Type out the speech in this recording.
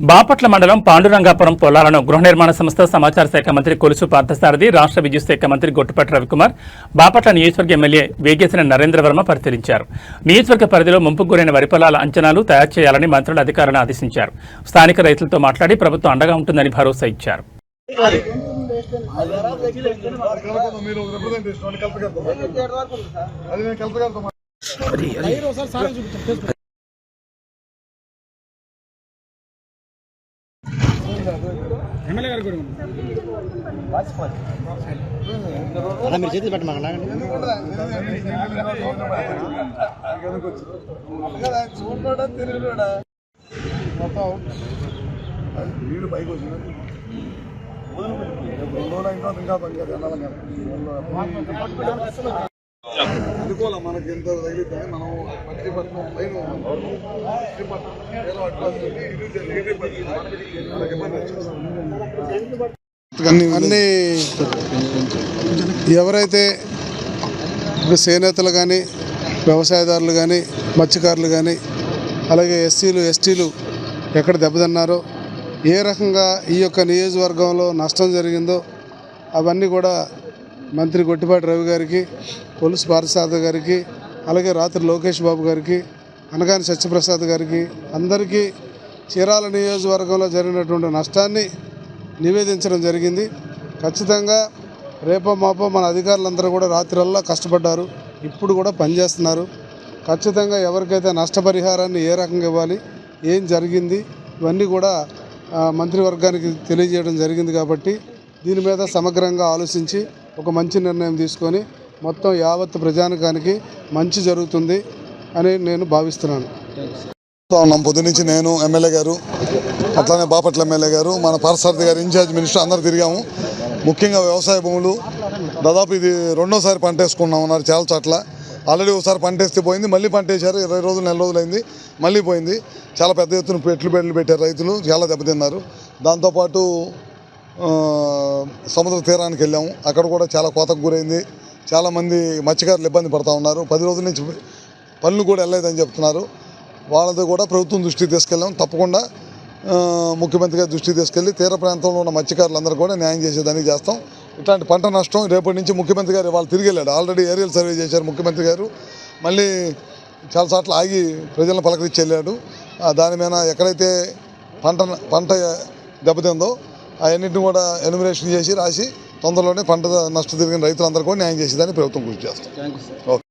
బాపట్ల మండలం పాండురంగాపురం పొలాలను గృహ నిర్మాణ సంస్థ సమాచార శాఖ మంత్రి కొలుసు పార్థసారథి రాష్ట్ర విద్యుత్ శాఖ మంత్రి గొట్టుపాటి రవికుమార్ బాపట్ల నియోజకవర్గ ఎమ్మెల్యే వేగేసిన నరేంద్రవర్మ పరిశీలించారు. నియోజకవర్గ పరిధిలో ముంపుకు గురైన వరి పొలాల అంచనాలు తయారు చేయాలని మంత్రులు అధికారులను ఆదేశించారు. స్థానిక రైతులతో మాట్లాడి ప్రభుత్వం అండగా ఉంటుందని భరోసా ఇచ్చారు. అలా మీరు చేతులు పెట్టమాకండి మొత్తం నీళ్ళు పైకి వచ్చిన ఇంకా అనుకోలే మనకి ఎంత తగిలితే మనం పట్టి పట్టణం పైన ఉన్నాం. అన్ని ఎవరైతే ఇప్పుడు చేనేతలు కానీ వ్యవసాయదారులు కానీ మత్స్యకారులు కానీ అలాగే ఎస్సీలు ఎస్టీలు ఎక్కడ దెబ్బతిన్నారో ఏ రకంగా ఈ యొక్క నియోజకవర్గంలో నష్టం జరిగిందో అవన్నీ కూడా మంత్రి గొట్టిపాటి రవి గారికి పోలీసు పారసాద గారికి అలాగే రాత్రి లోకేష్ బాబు గారికి అనగాని సత్యప్రసాద్ గారికి అందరికీ చీరాల నియోజకవర్గంలో జరిగినటువంటి నష్టాన్ని నివేదించడం జరిగింది. ఖచ్చితంగా రేపో మాపో మన అధికారులందరూ కూడా రాత్రిల్లా కష్టపడ్డారు. ఇప్పుడు కూడా పనిచేస్తున్నారు. ఖచ్చితంగా ఎవరికైతే నష్టపరిహారాన్ని ఏ రకంగా ఇవ్వాలి ఏం జరిగింది ఇవన్నీ కూడా మంత్రివర్గానికి తెలియజేయడం జరిగింది కాబట్టి దీని మీద సమగ్రంగా ఆలోచించి ఒక మంచి నిర్ణయం తీసుకొని మొత్తం యావత్ ప్రజానికానికి మంచి జరుగుతుంది అని నేను భావిస్తున్నాను. ఉన్నాం పొద్దు నుంచి నేను ఎమ్మెల్యే గారు అట్లానే బాపట్ల ఎమ్మెల్యే గారు మన పార్సారథి గారు ఇన్ఛార్జ్ మినిస్టర్ అందరు తిరిగాము. ముఖ్యంగా వ్యవసాయ భూములు దాదాపు ఇది రెండోసారి పంట వేసుకున్నాం ఉన్నారు చాలా చోట్ల. ఆల్రెడీ ఒకసారి పంట వేస్తే పోయింది మళ్ళీ పంట వేశారు ఇరవై రోజులు నెల రోజులు అయింది మళ్ళీ పోయింది. చాలా పెద్ద ఎత్తున పెట్లు పెట్లు పెట్టారు రైతులు చాలా దెబ్బతిన్నారు. దాంతోపాటు సముద్ర తీరానికి వెళ్ళాము. అక్కడ కూడా చాలా కోతకు గురైంది. చాలామంది మత్స్యకారులు ఇబ్బంది పడుతూ ఉన్నారు. పది రోజుల నుంచి పనులు కూడా వెళ్ళలేదని చెప్తున్నారు. వాళ్ళది కూడా ప్రభుత్వం దృష్టికి తీసుకెళ్ళాం. తప్పకుండా ముఖ్యమంత్రి గారి దృష్టికి తీసుకెళ్ళి తీర ప్రాంతంలో ఉన్న మత్స్యకారులందరూ కూడా న్యాయం చేసేదానికి చేస్తాం. ఇట్లాంటి పంట నష్టం రేపటి నుంచి ముఖ్యమంత్రి గారు వాళ్ళు తిరిగి వెళ్ళాడు. ఆల్రెడీ ఏరియల్ సర్వే చేశారు ముఖ్యమంత్రి గారు. మళ్ళీ చాలా సార్లు ఆగి ప్రజలను పలకరించి వెళ్ళాడు. దాని మీద ఎక్కడైతే పంట పంట దెబ్బతిందో అవన్నింటిని కూడా ఎన్యుమరేషన్ చేసి రాసి తొందరలోనే పంట నష్టం తిరిగిన రైతులందరూ కూడా న్యాయం చేసేదాన్ని ప్రభుత్వం కృషి చేస్తాం. ఓకే